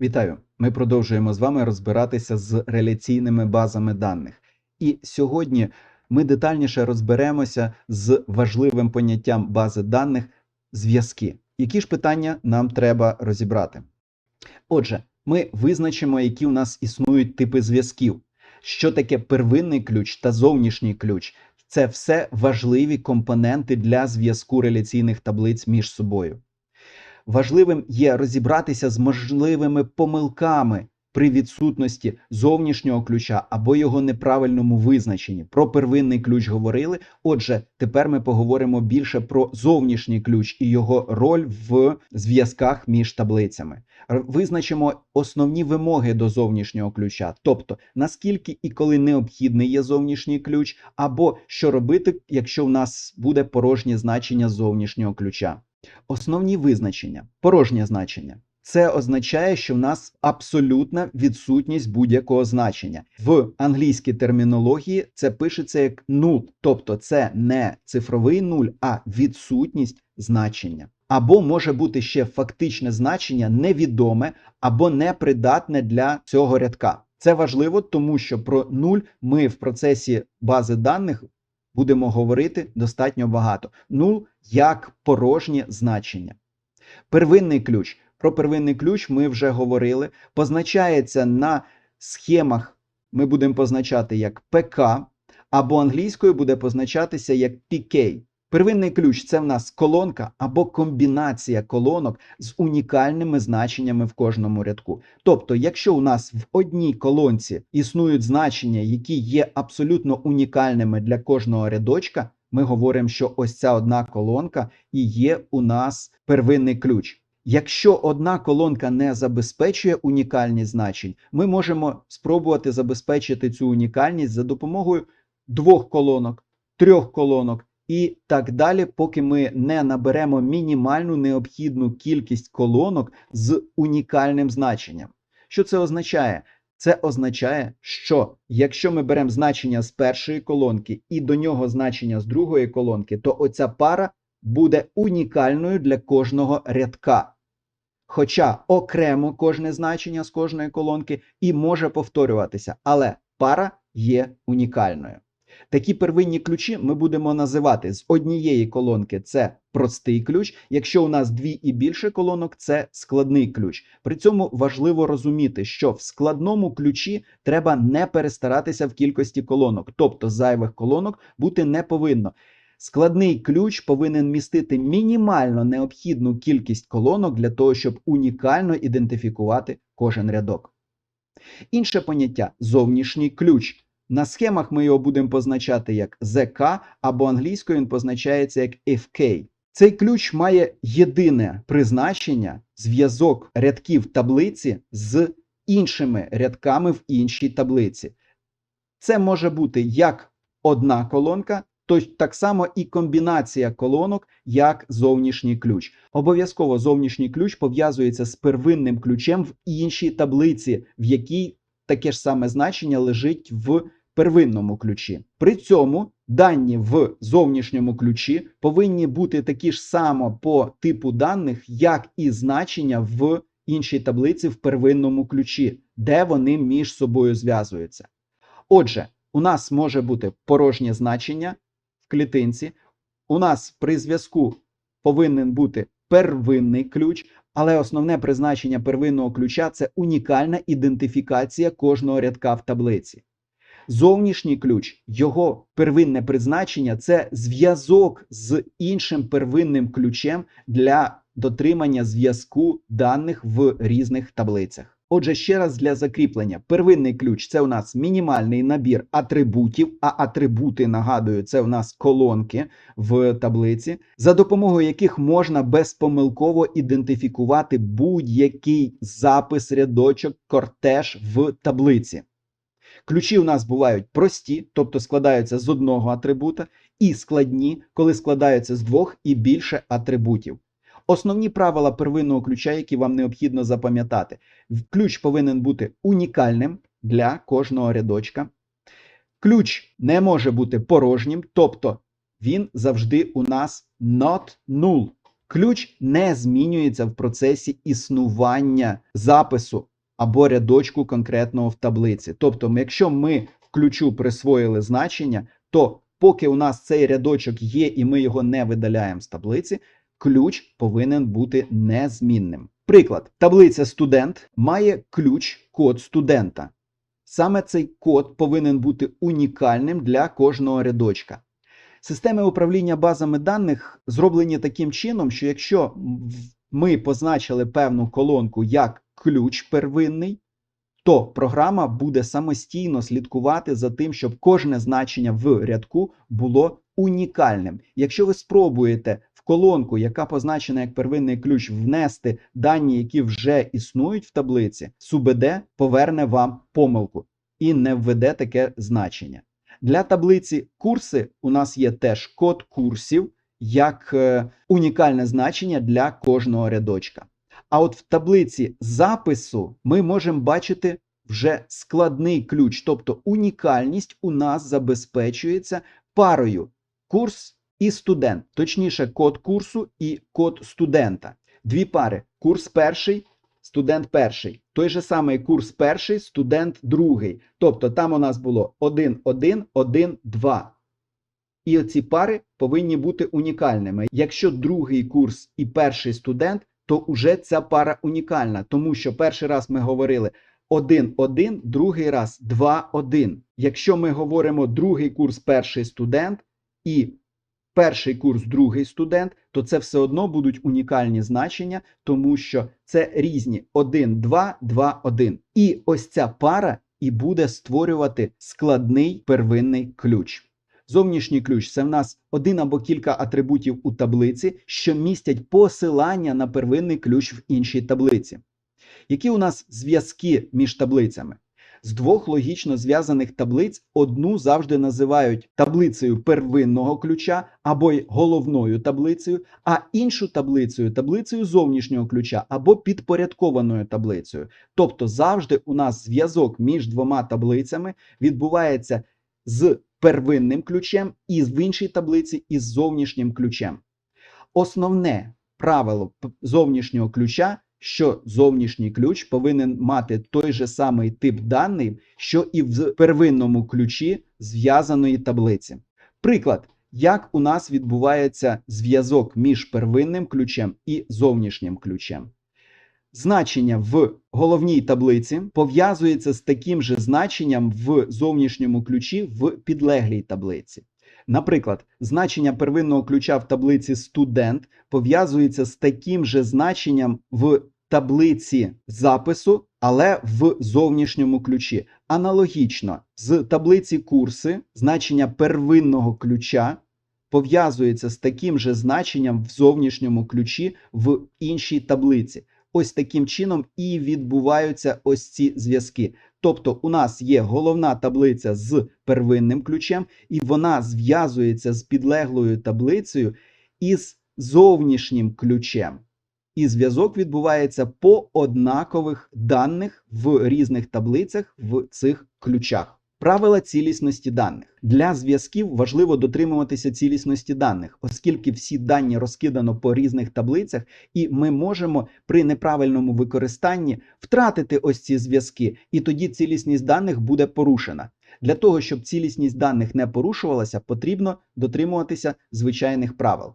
Вітаю! Ми продовжуємо з вами розбиратися з реляційними базами даних. І сьогодні ми детальніше розберемося з важливим поняттям бази даних зв'язки. Які ж питання нам треба розібрати? Отже, ми визначимо, які у нас існують типи зв'язків, що таке первинний ключ та зовнішній ключ. Це все важливі компоненти для зв'язку реляційних таблиць між собою. Важливим є розібратися з можливими помилками при відсутності зовнішнього ключа або його неправильному визначенні. Про первинний ключ говорили. Отже, тепер ми поговоримо більше про зовнішній ключ і його роль в зв'язках між таблицями. Визначимо основні вимоги до зовнішнього ключа, тобто наскільки і коли необхідний є зовнішній ключ, або що робити, якщо в нас буде порожнє значення зовнішнього ключа. Основні визначення. Порожнє значення. Це означає, що в нас абсолютна відсутність будь-якого значення. В англійській термінології це пишеться як нуль, тобто це не цифровий нуль, а відсутність значення. Або може бути ще фактичне значення невідоме або непридатне для цього рядка. Це важливо, тому що про нуль ми в процесі бази даних будемо говорити достатньо багато. Нул як порожнє значення. Первинний ключ. Про первинний ключ ми вже говорили. Позначається на схемах, ми будемо позначати як ПК, або англійською буде позначатися як PK. Первинний ключ це в нас колонка або комбінація колонок з унікальними значеннями в кожному рядку. Тобто, якщо у нас в одній колонці існують значення, які є абсолютно унікальними для кожного рядочка, ми говоримо, що ось ця одна колонка і є у нас первинний ключ. Якщо одна колонка не забезпечує унікальність значень, ми можемо спробувати забезпечити цю унікальність за допомогою двох колонок, трьох колонок і так далі, поки ми не наберемо мінімальну необхідну кількість колонок з унікальним значенням. Що це означає? Це означає, що якщо ми беремо значення з першої колонки і до нього значення з другої колонки, то оця пара буде унікальною для кожного рядка. Хоча окремо кожне значення з кожної колонки і може повторюватися, але пара є унікальною. Такі первинні ключі ми будемо називати з однієї колонки це простий ключ. Якщо у нас дві і більше колонок, це складний ключ. При цьому важливо розуміти, що в складному ключі треба не перестаратися в кількості колонок, тобто зайвих колонок бути не повинно. Складний ключ повинен містити мінімально необхідну кількість колонок для того, щоб унікально ідентифікувати кожен рядок. Інше поняття зовнішній ключ. На схемах ми його будемо позначати як ZK, або англійською він позначається як FK. Цей ключ має єдине призначення зв'язок рядків таблиці з іншими рядками в іншій таблиці. Це може бути як одна колонка, то так само і комбінація колонок як зовнішній ключ. Обов'язково зовнішній ключ пов'язується з первинним ключем в іншій таблиці, в якій таке ж саме значення лежить в первинному ключі. При цьому дані в зовнішньому ключі повинні бути такі ж само по типу даних, як і значення в іншій таблиці в первинному ключі, де вони між собою зв'язуються. Отже, у нас може бути порожнє значення в клітинці. У нас при зв'язку повинен бути первинний ключ, але основне призначення первинного ключа це унікальна ідентифікація кожного рядка в таблиці. Зовнішній ключ, його первинне призначення це зв'язок з іншим первинним ключем для дотримання зв'язку даних в різних таблицях. Отже, ще раз для закріплення: первинний ключ це у нас мінімальний набір атрибутів, а атрибути, нагадую, це у нас колонки в таблиці, за допомогою яких можна безпомилково ідентифікувати будь-який запис, рядочок, кортеж в таблиці. Ключі у нас бувають прості, тобто складаються з одного атрибута, і складні, коли складаються з двох і більше атрибутів. Основні правила первинного ключа, які вам необхідно запам'ятати. Ключ повинен бути унікальним для кожного рядочка. Ключ не може бути порожнім, тобто він завжди у нас not null. Ключ не змінюється в процесі існування запису або рядочку конкретного в таблиці. Тобто, якщо ми ключу присвоїли значення, то поки у нас цей рядочок є і ми його не видаляємо з таблиці, ключ повинен бути незмінним. Приклад, таблиця студент має ключ код студента. Саме цей код повинен бути унікальним для кожного рядочка. Системи управління базами даних зроблені таким чином, що якщо ми позначили певну колонку як ключ первинний, то програма буде самостійно слідкувати за тим, щоб кожне значення в рядку було унікальним. Якщо ви спробуєте колонку, яка позначена як первинний ключ, внести дані, які вже існують в таблиці, СУБД поверне вам помилку і не введе таке значення. Для таблиці курси у нас є теж код курсів як е, унікальне значення для кожного рядочка. А от в таблиці запису ми можемо бачити вже складний ключ, тобто унікальність у нас забезпечується парою курс і студент, точніше, код курсу і код студента. Дві пари: курс перший, студент перший. Той же самий курс перший, студент другий. Тобто там у нас було 1, 1, 1, 2. І оці пари повинні бути унікальними. Якщо другий курс і перший студент, то уже ця пара унікальна, тому що перший раз ми говорили 1-1, другий раз 2-1. Якщо ми говоримо другий курс перший студент і перший курс другий студент, то це все одно будуть унікальні значення, тому що це різні 1, 2, 2, 1. І ось ця пара і буде створювати складний первинний ключ. Зовнішній ключ це в нас один або кілька атрибутів у таблиці, що містять посилання на первинний ключ в іншій таблиці. Які у нас зв'язки між таблицями? З двох логічно зв'язаних таблиць одну завжди називають таблицею первинного ключа або й головною таблицею, а іншу таблицею таблицею зовнішнього ключа або підпорядкованою таблицею. Тобто завжди у нас зв'язок між двома таблицями відбувається з первинним ключем і в іншій таблиці із зовнішнім ключем. Основне правило зовнішнього ключа що зовнішній ключ повинен мати той же самий тип даних, що і в первинному ключі зв'язаної таблиці. Приклад, як у нас відбувається зв'язок між первинним ключем і зовнішнім ключем. Значення в головній таблиці пов'язується з таким же значенням в зовнішньому ключі в підлеглій таблиці. Наприклад, значення первинного ключа в таблиці студент пов'язується з таким же значенням в таблиці запису, але в зовнішньому ключі. Аналогічно з таблиці курси значення первинного ключа пов'язується з таким же значенням в зовнішньому ключі в іншій таблиці. Ось таким чином і відбуваються ось ці зв'язки. Тобто, у нас є головна таблиця з первинним ключем, і вона зв'язується з підлеглою таблицею із зовнішнім ключем. І зв'язок відбувається по однакових даних в різних таблицях в цих ключах. Правила цілісності даних для зв'язків важливо дотримуватися цілісності даних, оскільки всі дані розкидано по різних таблицях, і ми можемо при неправильному використанні втратити ось ці зв'язки, і тоді цілісність даних буде порушена. Для того щоб цілісність даних не порушувалася, потрібно дотримуватися звичайних правил.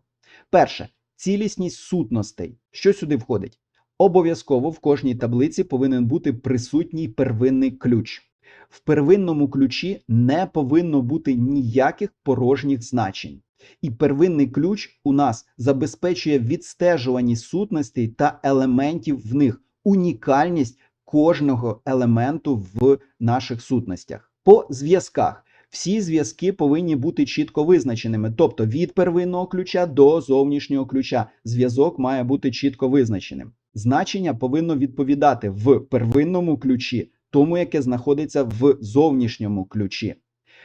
Перше цілісність сутностей. Що сюди входить? Обов'язково в кожній таблиці повинен бути присутній первинний ключ. В первинному ключі не повинно бути ніяких порожніх значень. І первинний ключ у нас забезпечує відстежуваність сутностей та елементів в них, унікальність кожного елементу в наших сутностях. По зв'язках всі зв'язки повинні бути чітко визначеними, тобто від первинного ключа до зовнішнього ключа зв'язок має бути чітко визначеним. Значення повинно відповідати в первинному ключі, тому яке знаходиться в зовнішньому ключі.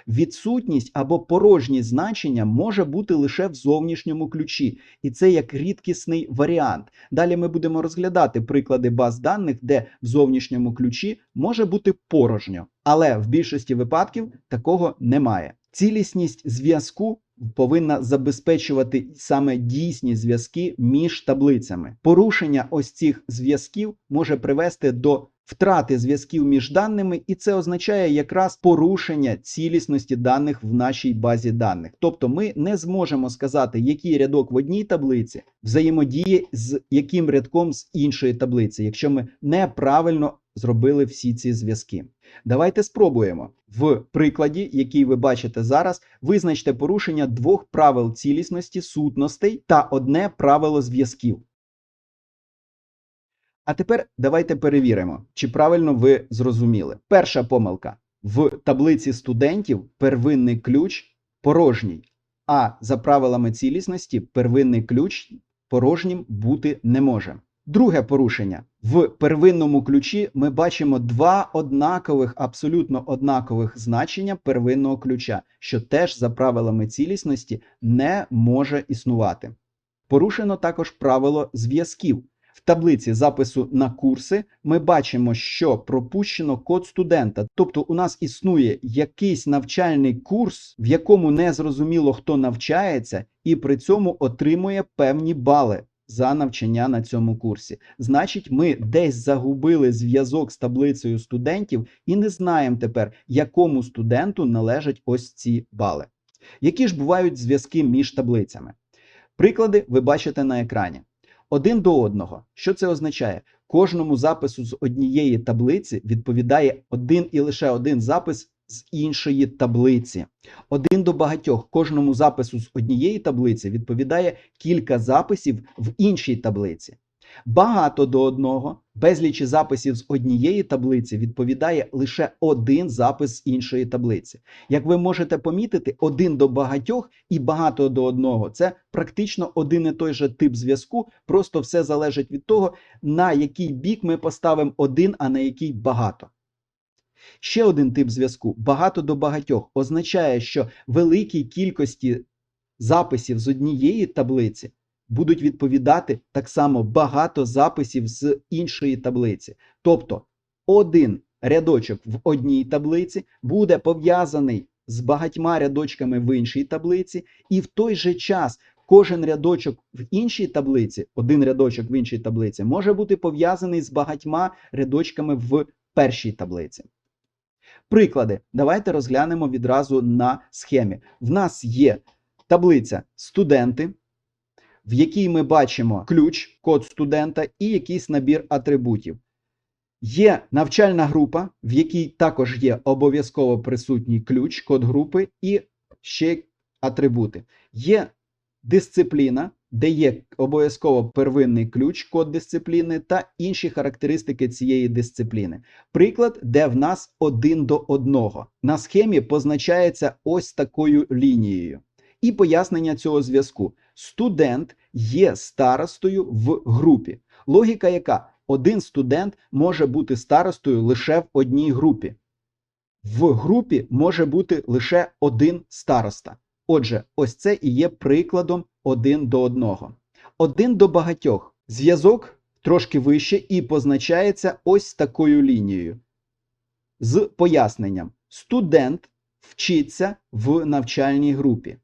Відсутність або порожність значення може бути лише в зовнішньому ключі, і це як рідкісний варіант. Далі ми будемо розглядати приклади баз даних, де в зовнішньому ключі може бути порожньо, але в більшості випадків такого немає. Цілісність зв'язку повинна забезпечувати саме дійсні зв'язки між таблицями. Порушення ось цих зв'язків може привести до втрати зв'язків між даними, і це означає якраз порушення цілісності даних в нашій базі даних. Тобто ми не зможемо сказати, який рядок в одній таблиці взаємодіє з яким рядком з іншої таблиці, якщо ми неправильно зробили всі ці зв'язки. Давайте спробуємо. В прикладі, який ви бачите зараз, визначте порушення двох правил цілісності сутностей та одне правило зв'язків. А тепер давайте перевіримо, чи правильно ви зрозуміли. Перша помилка. В таблиці студентів первинний ключ порожній, а за правилами цілісності первинний ключ порожнім бути не може. Друге порушення. В первинному ключі ми бачимо два однакових, абсолютно однакових значення первинного ключа, що теж за правилами цілісності не може існувати. Порушено також правило зв'язків. В таблиці запису на курси ми бачимо, що пропущено код студента. Тобто, у нас існує якийсь навчальний курс, в якому не зрозуміло, хто навчається, і при цьому отримує певні бали за навчання на цьому курсі. Значить, ми десь загубили зв'язок з таблицею студентів і не знаємо тепер, якому студенту належать ось ці бали. Які ж бувають зв'язки між таблицями? Приклади ви бачите на екрані. Один до одного. Що це означає? Кожному запису з однієї таблиці відповідає один і лише один запис з іншої таблиці. Один до багатьох. Кожному запису з однієї таблиці відповідає кілька записів в іншій таблиці. Багато до одного, безлічі записів з однієї таблиці відповідає лише один запис з іншої таблиці. Як ви можете помітити, один до багатьох і багато до одного це практично один і той же тип зв'язку, просто все залежить від того, на який бік ми поставимо один, а на який багато. Ще один тип зв'язку багато до багатьох означає, що великій кількості записів з однієї таблиці будуть відповідати так само багато записів з іншої таблиці. Тобто один рядочок в одній таблиці буде пов'язаний з багатьма рядочками в іншій таблиці, і в той же час кожен рядочок в іншій таблиці, один рядочок в іншій таблиці, може бути пов'язаний з багатьма рядочками в першій таблиці. Приклади, давайте розглянемо відразу на схемі. В нас є таблиця студенти, в якій ми бачимо ключ, код студента і якийсь набір атрибутів. Є навчальна група, в якій також є обов'язково присутній ключ, код групи і ще атрибути. Є дисципліна, де є обов'язково первинний ключ, код дисципліни та інші характеристики цієї дисципліни. Приклад, де в нас один до одного. На схемі позначається ось такою лінією. І пояснення цього зв'язку. Студент є старостою в групі. Логіка яка? Один студент може бути старостою лише в одній групі. В групі може бути лише один староста. Отже, ось це і є прикладом один до одного. Один до багатьох. Зв'язок трошки вище і позначається ось такою лінією. З поясненням: студент вчиться в навчальній групі.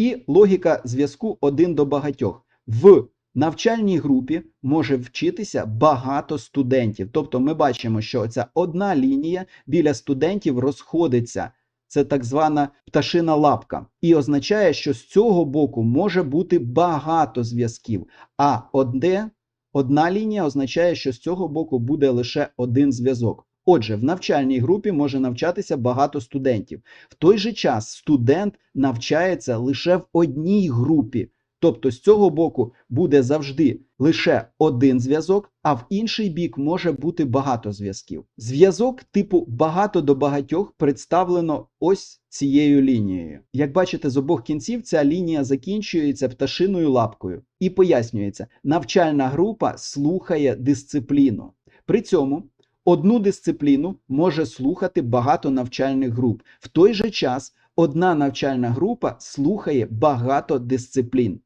І логіка зв'язку один до багатьох. В навчальній групі може вчитися багато студентів. Тобто ми бачимо, що ця одна лінія біля студентів розходиться. Це так звана пташина лапка, і означає, що з цього боку може бути багато зв'язків. А одне, одна лінія означає, що з цього боку буде лише один зв'язок. Отже, в навчальній групі може навчатися багато студентів. В той же час студент навчається лише в одній групі. Тобто з цього боку буде завжди лише один зв'язок, а в інший бік може бути багато зв'язків. Зв'язок типу багато до багатьох представлено ось цією лінією. Як бачите, з обох кінців ця лінія закінчується пташиною лапкою і пояснюється, навчальна група слухає дисципліну. При цьому одну дисципліну може слухати багато навчальних груп. В той же час одна навчальна група слухає багато дисциплін.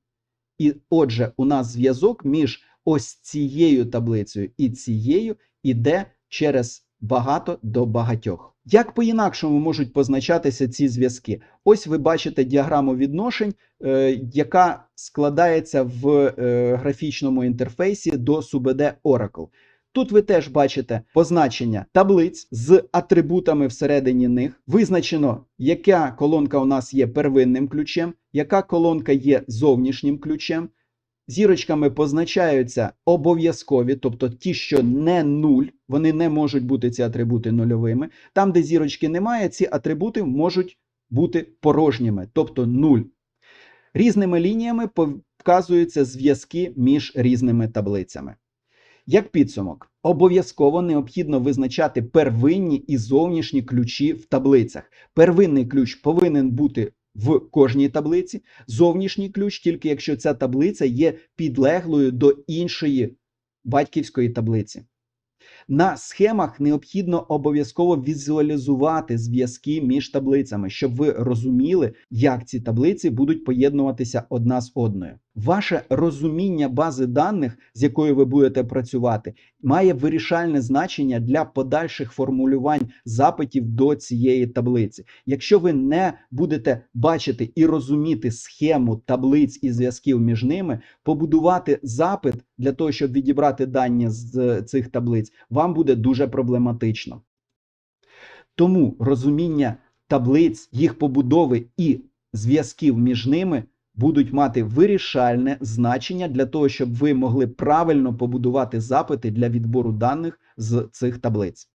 І отже, у нас зв'язок між ось цією таблицею і цією іде через багато до багатьох. Як по-інакшому можуть позначатися ці зв'язки? Ось ви бачите діаграму відношень, е, яка складається в е, графічному інтерфейсі до SUBD Oracle. Тут ви теж бачите позначення таблиць з атрибутами всередині них. Визначено, яка колонка у нас є первинним ключем, яка колонка є зовнішнім ключем. Зірочками позначаються обов'язкові, тобто ті, що не нуль, вони не можуть бути ці атрибути нульовими. Там, де зірочки немає, ці атрибути можуть бути порожніми, тобто нуль. Різними лініями показуються зв'язки між різними таблицями. Як підсумок, обов'язково необхідно визначати первинні і зовнішні ключі в таблицях. Первинний ключ повинен бути в кожній таблиці, зовнішній ключ тільки якщо ця таблиця є підлеглою до іншої батьківської таблиці. На схемах необхідно обов'язково візуалізувати зв'язки між таблицями, щоб ви розуміли, як ці таблиці будуть поєднуватися одна з одною. Ваше розуміння бази даних, з якою ви будете працювати, має вирішальне значення для подальших формулювань запитів до цієї таблиці. Якщо ви не будете бачити і розуміти схему таблиць і зв'язків між ними, побудувати запит для того, щоб відібрати дані з цих таблиць, вам буде дуже проблематично. Тому розуміння таблиць, їх побудови і зв'язків між ними будуть мати вирішальне значення для того, щоб ви могли правильно побудувати запити для відбору даних з цих таблиць.